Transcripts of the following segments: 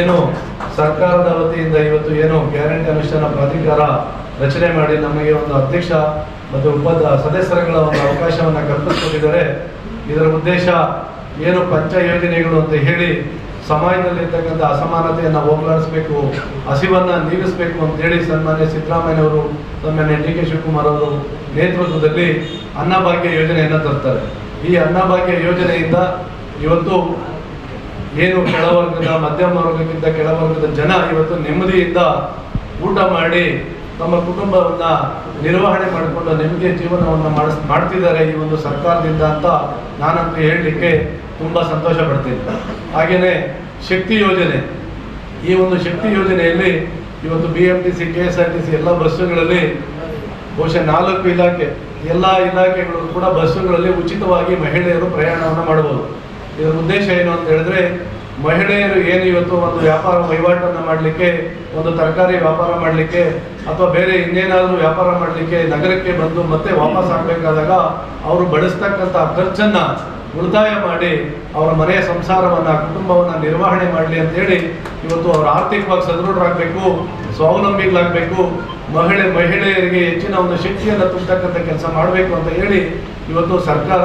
ಏನು ಸರ್ಕಾರದ ವತಿಯಿಂದ ಇವತ್ತು ಏನು ಗ್ಯಾರಂಟಿ ಅನುಷ್ಠಾನ ಪ್ರಾಧಿಕಾರ ರಚನೆ ಮಾಡಿ ನಮಗೆ ಒಂದು ಅಧ್ಯಕ್ಷ ಮತ್ತು ಉಪ ಸದಸ್ಯರುಗಳ ಒಂದು ಅವಕಾಶವನ್ನು ಕಲ್ಪಿಸಿಕೊಂಡಿದ್ದಾರೆ. ಇದರ ಉದ್ದೇಶ ಏನು ಪಂಚ ಯೋಜನೆಗಳು ಅಂತ ಹೇಳಿ ಸಮಾಜದಲ್ಲಿರ್ತಕ್ಕಂಥ ಅಸಮಾನತೆಯನ್ನು ಹೋಗಲಾಡಿಸಬೇಕು, ಹಸಿವನ್ನು ನೀಗಿಸಬೇಕು ಅಂತೇಳಿ ಸನ್ಮಾನ್ಯ ಸಿದ್ದರಾಮಯ್ಯನವರು, ಸನ್ಮಾನ್ಯ ಡಿ ಕೆ ಶಿವಕುಮಾರ್ ಅವರು ನೇತೃತ್ವದಲ್ಲಿ ಅನ್ನಭಾಗ್ಯ ಯೋಜನೆಯನ್ನು ತರ್ತಾರೆ. ಈ ಅನ್ನಭಾಗ್ಯ ಯೋಜನೆಯಿಂದ ಇವತ್ತು ಏನು ಕೆಳವರ್ಗದ, ಮಧ್ಯಮ ವರ್ಗಕ್ಕಿಂತ ಕೆಳವರ್ಗದ ಜನ ಇವತ್ತು ನೆಮ್ಮದಿಯಿಂದ ಊಟ ಮಾಡಿ ತಮ್ಮ ಕುಟುಂಬವನ್ನ ನಿರ್ವಹಣೆ ಮಾಡಿಕೊಂಡು ನೆಮ್ಮದಿಯ ಜೀವನವನ್ನು ಮಾಡಿಸ್, ಮಾಡ್ತಿದ್ದಾರೆ ಈ ಒಂದು ಸರ್ಕಾರದಿಂದ ಅಂತ ನಾನಂತೂ ಹೇಳಲಿಕ್ಕೆ ತುಂಬ ಸಂತೋಷ ಪಡ್ತೀನಿ. ಹಾಗೆಯೇ ಶಕ್ತಿ ಯೋಜನೆ. ಈ ಒಂದು ಶಕ್ತಿ ಯೋಜನೆಯಲ್ಲಿ ಇವತ್ತು B M T C K S R T C ಎಲ್ಲ ಬಸ್ಸುಗಳಲ್ಲಿ ಬಹುಶಃ ನಾಲ್ಕು ಇಲಾಖೆ, ಎಲ್ಲ ಇಲಾಖೆಗಳು ಕೂಡ ಬಸ್ಸುಗಳಲ್ಲಿ ಉಚಿತವಾಗಿ ಮಹಿಳೆಯರು ಪ್ರಯಾಣವನ್ನು ಮಾಡಬಹುದು. ಇದರ ಉದ್ದೇಶ ಏನು ಅಂತ ಹೇಳಿದ್ರೆ, ಮಹಿಳೆಯರು ಏನು ಇವತ್ತು ಒಂದು ವ್ಯಾಪಾರ ವಹಿವಾಟನ್ನು ಮಾಡಲಿಕ್ಕೆ, ಒಂದು ತರಕಾರಿ ವ್ಯಾಪಾರ ಮಾಡಲಿಕ್ಕೆ, ಅಥವಾ ಬೇರೆ ಇನ್ನೇನಾದರೂ ವ್ಯಾಪಾರ ಮಾಡಲಿಕ್ಕೆ ನಗರಕ್ಕೆ ಬಂದು ಮತ್ತೆ ವಾಪಸ್ ಆಗಬೇಕಾದಾಗ ಅವರು ಬಳಸ್ತಕ್ಕಂಥ ಖರ್ಚನ್ನು ಉಳಿತಾಯ ಮಾಡಿ ಅವರ ಮನೆಯ ಸಂಸಾರವನ್ನು, ಕುಟುಂಬವನ್ನು ನಿರ್ವಹಣೆ ಮಾಡಲಿ ಅಂತೇಳಿ ಇವತ್ತು ಅವರು ಆರ್ಥಿಕವಾಗಿ ಸದೃಢರಾಗಬೇಕು, ಸ್ವಾವಲಂಬಿಗಳಾಗಬೇಕು, ಮಹಿಳೆ, ಮಹಿಳೆಯರಿಗೆ ಹೆಚ್ಚಿನ ಒಂದು ಶಕ್ತಿಯನ್ನು ತುಂಬತಕ್ಕಂಥ ಕೆಲಸ ಮಾಡಬೇಕು ಅಂತ ಹೇಳಿ ಇವತ್ತು ಸರ್ಕಾರ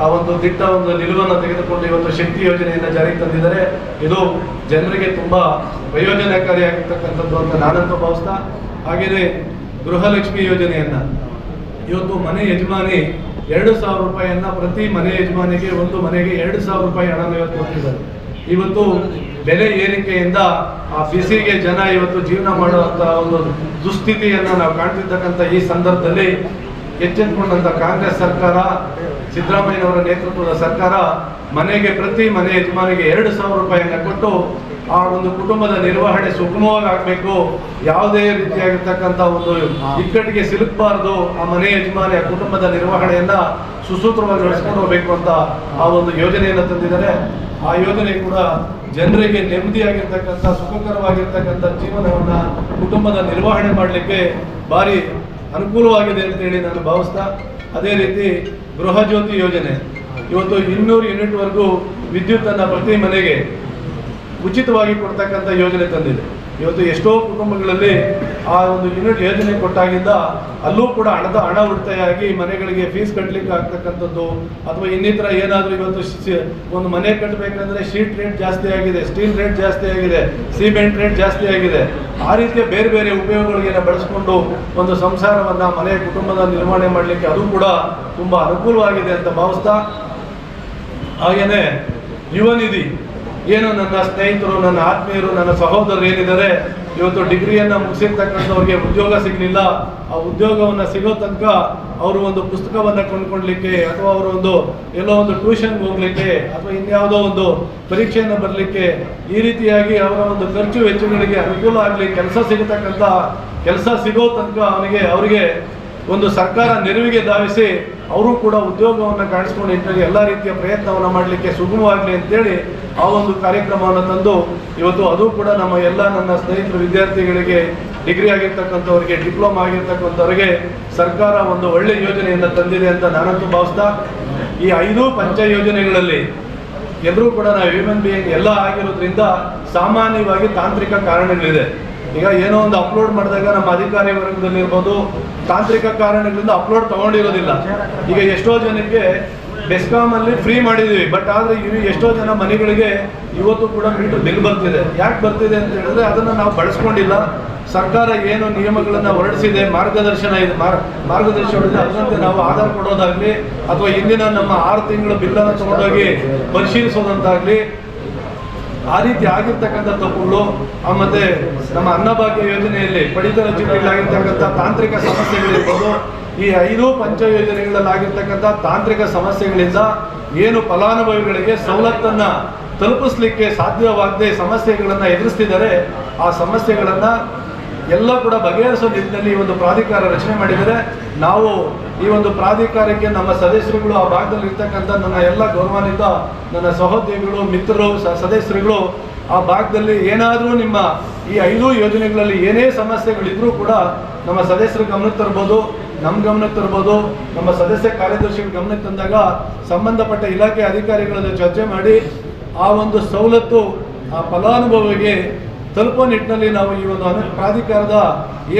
ಆ ಒಂದು ದಿಟ್ಟ ಒಂದು ನಿಲುವನ್ನು ತೆಗೆದುಕೊಂಡು ಇವತ್ತು ಶಕ್ತಿ ಯೋಜನೆಯನ್ನು ಜಾರಿಗೆ ತಂದಿದ್ದಾರೆ. ಇದು ಜನರಿಗೆ ತುಂಬಾ ಪ್ರಯೋಜನಕಾರಿಯಾಗಿರ್ತಕ್ಕಂಥದ್ದು ಅಂತ ನಾನಂತೂ ಭಾವಿಸ್ತಾ, ಹಾಗೆಯೇ ಗೃಹಲಕ್ಷ್ಮಿ ಯೋಜನೆಯನ್ನ. ಇವತ್ತು ಮನೆ ಯಜಮಾನಿ ಎರಡು ಸಾವಿರ ರೂಪಾಯಿಯನ್ನು ಪ್ರತಿ ಮನೆ ಯಜಮಾನಿಗೆ, ಒಂದು ಮನೆಗೆ ಎರಡು ಸಾವಿರ ರೂಪಾಯಿ ಹಣನ ಇವತ್ತು ಕೊಟ್ಟಿದ್ದಾರೆ. ಇವತ್ತು ಬೆಲೆ ಏರಿಕೆಯಿಂದ ಆ ಬಿಸಿಗೆ ಜನ ಇವತ್ತು ಜೀವನ ಮಾಡುವಂಥ ಒಂದು ದುಸ್ಥಿತಿಯನ್ನ ನಾವು ಕಾಣ್ತಿರ್ತಕ್ಕಂಥ ಈ ಸಂದರ್ಭದಲ್ಲಿ ಎಚ್ಚೆತ್ತುಕೊಂಡಂತ ಕಾಂಗ್ರೆಸ್ ಸರ್ಕಾರ, ಸಿದ್ದರಾಮಯ್ಯನವರ ನೇತೃತ್ವದ ಸರ್ಕಾರ ಮನೆಗೆ ಪ್ರತಿ ಮನೆ ಯಜಮಾನಿಗೆ ಎರಡು ಸಾವಿರ ರೂಪಾಯಿಯನ್ನು ಕೊಟ್ಟು ಆ ಒಂದು ಕುಟುಂಬದ ನಿರ್ವಹಣೆ ಸುಗಮವಾಗಿ ಆಗಬೇಕು. ಯಾವುದೇ ರೀತಿಯಾಗಿರ್ತಕ್ಕಂಥ ಒಂದು ಇಕ್ಕಟ್ಟಿಗೆ ಸಿಲುಕಬಾರದು. ಆ ಮನೆ ಯಜಮಾನಿ, ಆ ಕುಟುಂಬದ ನಿರ್ವಹಣೆಯನ್ನ ಸುಸೂತ್ರವಾಗಿ ನಡೆಸ್ಕೊಂಡು ಹೋಗ್ಬೇಕು ಅಂತ ಆ ಒಂದು ಯೋಜನೆಯನ್ನು ತಂದಿದ್ದಾರೆ. ಆ ಯೋಜನೆ ಕೂಡ ಜನರಿಗೆ ನೆಮ್ಮದಿಯಾಗಿರ್ತಕ್ಕಂಥ, ಸುಖಕರವಾಗಿರ್ತಕ್ಕಂಥ ಜೀವನವನ್ನ ಕುಟುಂಬದ ನಿರ್ವಹಣೆ ಮಾಡಲಿಕ್ಕೆ ಭಾರಿ ಅನುಕೂಲವಾಗಿದೆ ಅಂತೇಳಿ ನಾನು ಭಾವಿಸ್ತಾ ಅದೇ ರೀತಿ ಗೃಹ ಜ್ಯೋತಿ ಯೋಜನೆ. ಇವತ್ತು ಇನ್ನೂರು ಯೂನಿಟ್ವರೆಗೂ ವಿದ್ಯುತ್ತನ್ನು ಪ್ರತಿ ಮನೆಗೆ ಉಚಿತವಾಗಿ ಕೊಡ್ತಕ್ಕಂಥ ಯೋಜನೆ ತಂದಿದೆ. ಇವತ್ತು ಎಷ್ಟೋ ಕುಟುಂಬಗಳಲ್ಲಿ ಆ ಒಂದು ಯೂನಿಟ್ ಯೋಜನೆ ಕೊಟ್ಟಾಗಿದ್ದ ಅಲ್ಲೂ ಕೂಡ ಹಣದ ಹಣ ಉಳಿತಾಯ ಆಗಿ ಮನೆಗಳಿಗೆ ಫೀಸ್ ಕಟ್ಟಲಿಕ್ಕೆ ಆಗ್ತಕ್ಕಂಥದ್ದು ಅಥವಾ ಇನ್ನಿತರ ಏನಾದರೂ ಇವತ್ತು ಒಂದು ಮನೆ ಕಟ್ಟಬೇಕಂದ್ರೆ ಶೀಟ್ ರೇಟ್ ಜಾಸ್ತಿ ಆಗಿದೆ ಸ್ಟೀಲ್ ರೇಟ್ ಜಾಸ್ತಿ ಆಗಿದೆ ಸಿಮೆಂಟ್ ರೇಟ್ ಜಾಸ್ತಿ ಆಗಿದೆ. ಆ ರೀತಿಯ ಬೇರೆ ಬೇರೆ ಉಪಯೋಗಗಳಿಗೆ ಬಳಸ್ಕೊಂಡು ಒಂದು ಸಂಸಾರವನ್ನು, ಮನೆ ಕುಟುಂಬದ ನಿರ್ವಹಣೆ ಮಾಡಲಿಕ್ಕೆ ಅದು ಕೂಡ ತುಂಬ ಅನುಕೂಲವಾಗಿದೆ ಅಂತ ಭಾವಿಸ್ತಾ ಹಾಗೆಯೇ ಯುವ ನಿಧಿ. ಏನು ನನ್ನ ಸ್ನೇಹಿತರು, ನನ್ನ ಆತ್ಮೀಯರು, ನನ್ನ ಸಹೋದರರು ಏನಿದ್ದಾರೆ, ಇವತ್ತು ಡಿಗ್ರಿಯನ್ನ ಮುಗಿಸಿರ್ತಕ್ಕಂಥವ್ರಿಗೆ ಉದ್ಯೋಗ ಸಿಗಲಿಲ್ಲ. ಆ ಉದ್ಯೋಗವನ್ನ ಸಿಗೋ ತನಕ ಅವರು ಒಂದು ಪುಸ್ತಕವನ್ನು ಕೊಂಡ್ಕೊಳ್ಲಿಕ್ಕೆ ಅಥವಾ ಅವರು ಒಂದು ಎಲ್ಲೋ ಒಂದು ಟ್ಯೂಷನ್ಗೆ ಹೋಗ್ಲಿಕ್ಕೆ ಅಥವಾ ಇನ್ಯಾವುದೋ ಒಂದು ಪರೀಕ್ಷೆಯನ್ನು ಬರಲಿಕ್ಕೆ ಈ ರೀತಿಯಾಗಿ ಅವರ ಒಂದು ಖರ್ಚು ವೆಚ್ಚಗಳಿಗೆ ಅನುಕೂಲ ಆಗಲಿ, ಕೆಲಸ ಸಿಗತಕ್ಕಂಥ, ಕೆಲಸ ಸಿಗೋ ತನಕ ಅವನಿಗೆ, ಅವರಿಗೆ ಒಂದು ಸರ್ಕಾರ ನೆರವಿಗೆ ಧಾವಿಸಿ ಅವರು ಕೂಡ ಉದ್ಯೋಗವನ್ನು ಕಾಣಿಸ್ಕೊಂಡು ನಿಟ್ಟಿನಲ್ಲಿ ಎಲ್ಲ ರೀತಿಯ ಪ್ರಯತ್ನವನ್ನು ಮಾಡಲಿಕ್ಕೆ ಸುಗಮವಾಗಲಿ ಅಂತೇಳಿ ಆ ಒಂದು ಕಾರ್ಯಕ್ರಮವನ್ನು ತಂದು ಇವತ್ತು ಅದು ಕೂಡ ನಮ್ಮ ಎಲ್ಲ ನನ್ನ ಸ್ನೇಹಿತರು ವಿದ್ಯಾರ್ಥಿಗಳಿಗೆ ಡಿಗ್ರಿ ಆಗಿರ್ತಕ್ಕಂಥವ್ರಿಗೆ, ಡಿಪ್ಲೊಮಾ ಆಗಿರ್ತಕ್ಕಂಥವ್ರಿಗೆ ಸರ್ಕಾರ ಒಂದು ಒಳ್ಳೆ ಯೋಜನೆಯನ್ನು ತಂದಿದೆ ಅಂತ ನಾನಂತೂ ಭಾವಿಸ್ತಾ ಈ ಐದು ಪಂಚ ಯೋಜನೆಗಳಲ್ಲಿ ಎಲ್ಲರೂ ಕೂಡ ನಾವು ಹ್ಯೂಮನ್ ಬೀಯಿಂಗ್ ಎಲ್ಲ ಆಗಿರೋದ್ರಿಂದ ಸಾಮಾನ್ಯವಾಗಿ ತಾಂತ್ರಿಕ ಕಾರಣಗಳಿದೆ. ಈಗ ಏನೋ ಒಂದು ಅಪ್ಲೋಡ್ ಮಾಡಿದಾಗ ನಮ್ಮ ಅಧಿಕಾರಿ ವರ್ಗದಲ್ಲಿ ಇರ್ಬೋದು ತಾಂತ್ರಿಕ ಕಾರಣಗಳಿಂದ ಅಪ್ಲೋಡ್ ತಗೊಂಡಿರೋದಿಲ್ಲ. ಈಗ ಎಷ್ಟೋ ಜನಕ್ಕೆ ಬೆಸ್ಕಾಮ್ ಅಲ್ಲಿ ಫ್ರೀ ಮಾಡಿದೀವಿ. ಬಟ್ ಆದ್ರೆ ಇವು ಎಷ್ಟೋ ಜನ ಮನೆಗಳಿಗೆ ಇವತ್ತು ಕೂಡ ಮೀಟರ್ ಬಿಲ್ ಬರ್ತಿದೆ. ಯಾಕೆ ಬರ್ತಿದೆ ಅಂತ ಹೇಳಿದ್ರೆ ಅದನ್ನ ನಾವು ಬಳಸ್ಕೊಂಡಿಲ್ಲ. ಸರ್ಕಾರ ಏನು ನಿಯಮಗಳನ್ನ ಹೊರಡಿಸಿದೆ, ಮಾರ್ಗದರ್ಶನ ಇದೆ, ಮಾರ್- ಮಾರ್ಗದರ್ಶನ ಅದರಂತೆ ನಾವು ಆಧಾರ್ ಕೊಡೋದಾಗ್ಲಿ, ಅಥವಾ ಇಂದಿನ ನಮ್ಮ ಆರು ತಿಂಗಳ ಬಿಲ್ಲನ್ನು ತಗೊಂಡೋಗಿ ಪರಿಶೀಲಿಸೋದಂತಾಗ್ಲಿ ಆ ರೀತಿ ಆಗಿರ್ತಕ್ಕಂಥ ತಪ್ಪುಗಳು ಮತ್ತೆ ನಮ್ಮ ಅನ್ನಭಾಗ್ಯ ಯೋಜನೆಯಲ್ಲಿ ಪಡಿತರ ಚೀಟಿಗಳಾಗಿರ್ತಕ್ಕಂಥ ತಾಂತ್ರಿಕ ಸಮಸ್ಯೆಗಳಿರ್ಬೋದು, ಈ ಐದು ಪಂಚ ಯೋಜನೆಗಳಲ್ಲಿ ಆಗಿರ್ತಕ್ಕಂಥ ತಾಂತ್ರಿಕ ಸಮಸ್ಯೆಗಳಿಂದ ಏನು ಫಲಾನುಭವಿಗಳಿಗೆ ಸವಲತ್ತನ್ನು ತಲುಪಿಸ್ಲಿಕ್ಕೆ ಸಾಧ್ಯವಾಗದೆ ಸಮಸ್ಯೆಗಳನ್ನು ಎದುರಿಸ್ತಿದ್ದಾರೆ, ಆ ಸಮಸ್ಯೆಗಳನ್ನು ಎಲ್ಲ ಕೂಡ ಬಗೆಹರಿಸೋ ನಿಟ್ಟಿನಲ್ಲಿ ಒಂದು ಪ್ರಾಧಿಕಾರ ರಚನೆ ಮಾಡಿದರೆ ನಾವು ಈ ಒಂದು ಪ್ರಾಧಿಕಾರಕ್ಕೆ ನಮ್ಮ ಸದಸ್ಯರುಗಳು ಆ ಭಾಗದಲ್ಲಿ ಇರ್ತಕ್ಕಂಥ ನನ್ನ ಎಲ್ಲ ಗೌರವಾನ್ವಿತ ನನ್ನ ಸಹೋದ್ಯೋಗಿಗಳು, ಮಿತ್ರರು ಸದಸ್ಯರುಗಳು, ಆ ಭಾಗದಲ್ಲಿ ಏನಾದರೂ ನಿಮ್ಮ ಈ ಐದು ಯೋಜನೆಗಳಲ್ಲಿ ಏನೇ ಸಮಸ್ಯೆಗಳಿದ್ರೂ ಕೂಡ ನಮ್ಮ ಸದಸ್ಯರ ಗಮನಕ್ಕೆ ತರ್ಬೋದು ನಮ್ಮ ಗಮನಕ್ಕೆ ತರ್ಬೋದು, ನಮ್ಮ ಸದಸ್ಯ ಕಾರ್ಯದರ್ಶಿಗಳ ಗಮನಕ್ಕೆ ತಂದಾಗ ಸಂಬಂಧಪಟ್ಟ ಇಲಾಖೆ ಅಧಿಕಾರಿಗಳ ಚರ್ಚೆ ಮಾಡಿ ಆ ಒಂದು ಸವಲತ್ತು, ಆ ಫಲಾನುಭವಿಗೆ ತಲುಪೋ ನಿಟ್ಟಿನಲ್ಲಿ ನಾವು ಈ ಒಂದು ಪ್ರಾಧಿಕಾರದ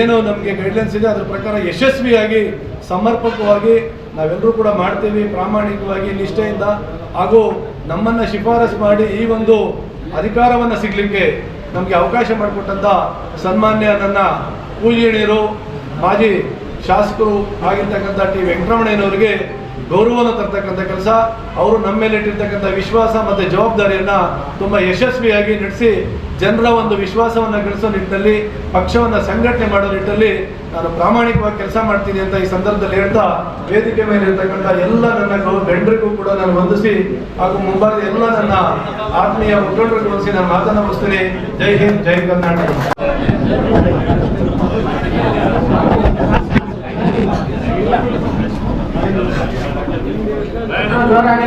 ಏನು ನಮಗೆ ಗೈಡ್ಲೈನ್ಸ್ ಇದೆ, ಅದ್ರ ಪ್ರಕಾರ ಯಶಸ್ವಿಯಾಗಿ ಸಮರ್ಪಕವಾಗಿ ನಾವೆಲ್ಲರೂ ಕೂಡ ಮಾಡ್ತೀವಿ. ಪ್ರಾಮಾಣಿಕವಾಗಿ, ನಿಷ್ಠೆಯಿಂದ ಹಾಗೂ ನಮ್ಮನ್ನು ಶಿಫಾರಸು ಮಾಡಿ ಈ ಒಂದು ಅಧಿಕಾರವನ್ನು ಸಿಗಲಿಕ್ಕೆ ನಮಗೆ ಅವಕಾಶ ಮಾಡಿಕೊಟ್ಟಂಥ ಸನ್ಮಾನ್ಯ ನನ್ನ ಪೂಜನೀಯರು ಮಾಜಿ ಶಾಸಕರು ಆಗಿರ್ತಕ್ಕಂಥ ಟಿ. ವೆಂಕಟರಮಣಯ್ಯನವರಿಗೆ ಗೌರವವನ್ನು ತರ್ತಕ್ಕಂಥ ಕೆಲಸ, ಅವರು ನಮ್ಮ ಮೇಲೆ ಇಟ್ಟಿರ್ತಕ್ಕಂಥ ವಿಶ್ವಾಸ ಮತ್ತು ಜವಾಬ್ದಾರಿಯನ್ನು ತುಂಬ ಯಶಸ್ವಿಯಾಗಿ ನಡೆಸಿ ಜನರ ಒಂದು ವಿಶ್ವಾಸವನ್ನು ಗಳಿಸೋ ನಿಟ್ಟಿನಲ್ಲಿ, ಪಕ್ಷವನ್ನು ಸಂಘಟನೆ ಮಾಡೋ ನಿಟ್ಟಿನಲ್ಲಿ ನಾನು ಪ್ರಾಮಾಣಿಕವಾಗಿ ಕೆಲಸ ಮಾಡ್ತೀನಿ ಅಂತ ಈ ಸಂದರ್ಭದಲ್ಲಿ ಹೇಳ್ತಾ, ವೇದಿಕೆ ಮೇಲೆ ಇರ್ತಕ್ಕಂಥ ಎಲ್ಲ ನನ್ನ ಬೆಂಡರಿಗೂ ಕೂಡ ನಾನು ವಂದಿಸಿ ಹಾಗೂ ಮುಂಬಾರದ ಎಲ್ಲ ನನ್ನ ಆತ್ಮೀಯ ಮುಖಂಡರು ವಂದಿಸಿ ನಾನು ಮಾತನ್ನ ಮುಗಿಸ್ತೀನಿ. ಜೈ ಹಿಂದ್, ಜೈ ಕರ್ನಾಟಕ. ಜೋರಾಗಿ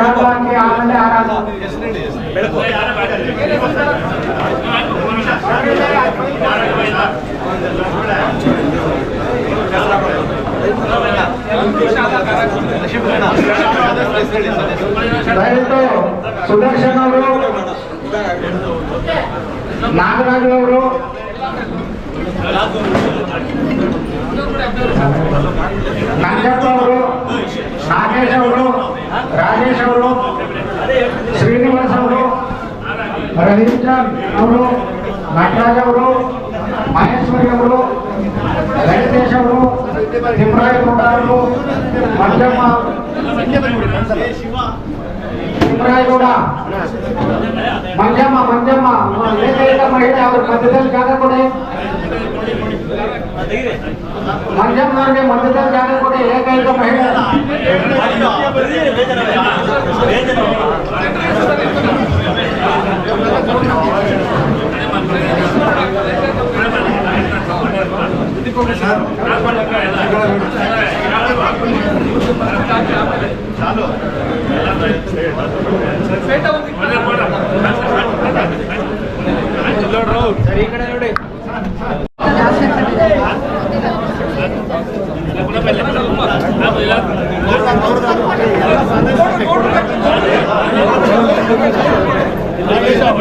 ಶಾಲಾಕ್ಕೆ ಆಮೇಲೆ ದಯವಿಟ್ಟು ಸುದರ್ಶನ್ ಅವರು ನಾಗರಾಜ್ ಅವರು ನಂಜಪ್ಪ ಅವರು ನಾಗೇಶ್ ಅವರು ರಾಜೇಶ್ ಅವರು ಶ್ರೀನಿವಾಸ್ ಅವರು ರವೀಂದ್ರನ್ ಅವರು ನಟರಾಜ್ ಅವರು ಮಹೇಶ್ವರಿ ಅವರು ವೆಂಕಟೇಶ್ ಅವರು ತಿಮ್ಮರಾಯಗೌಡ ಅವರು ಮಂಜಮ್ಮ ತಿಮ್ಮರಾಯಗೌಡ ಮಂಜಮ್ಮ ಮಂಜಮ್ಮ ಏಕೈಕ ಮಹಿಳೆ ಅವ್ರ ಮಧ್ಯದಲ್ಲಿ ಜಾಗ ಕೊಡಿ ಮಂಜಮ್ಮನವ್ರಿಗೆ ಮಧ್ಯದಲ್ಲಿ ಜಾಗ ಕೊಡಿ ಏಕೈಕ ಮಹಿಳೆ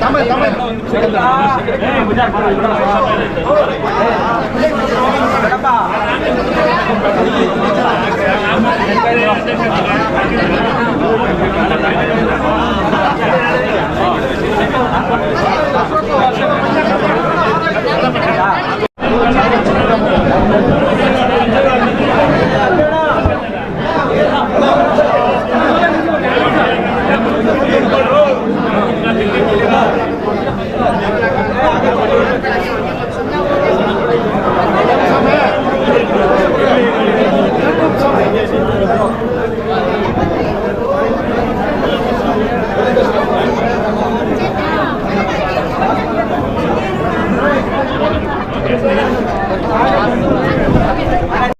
தமிழ் தமிழ். கடப்பா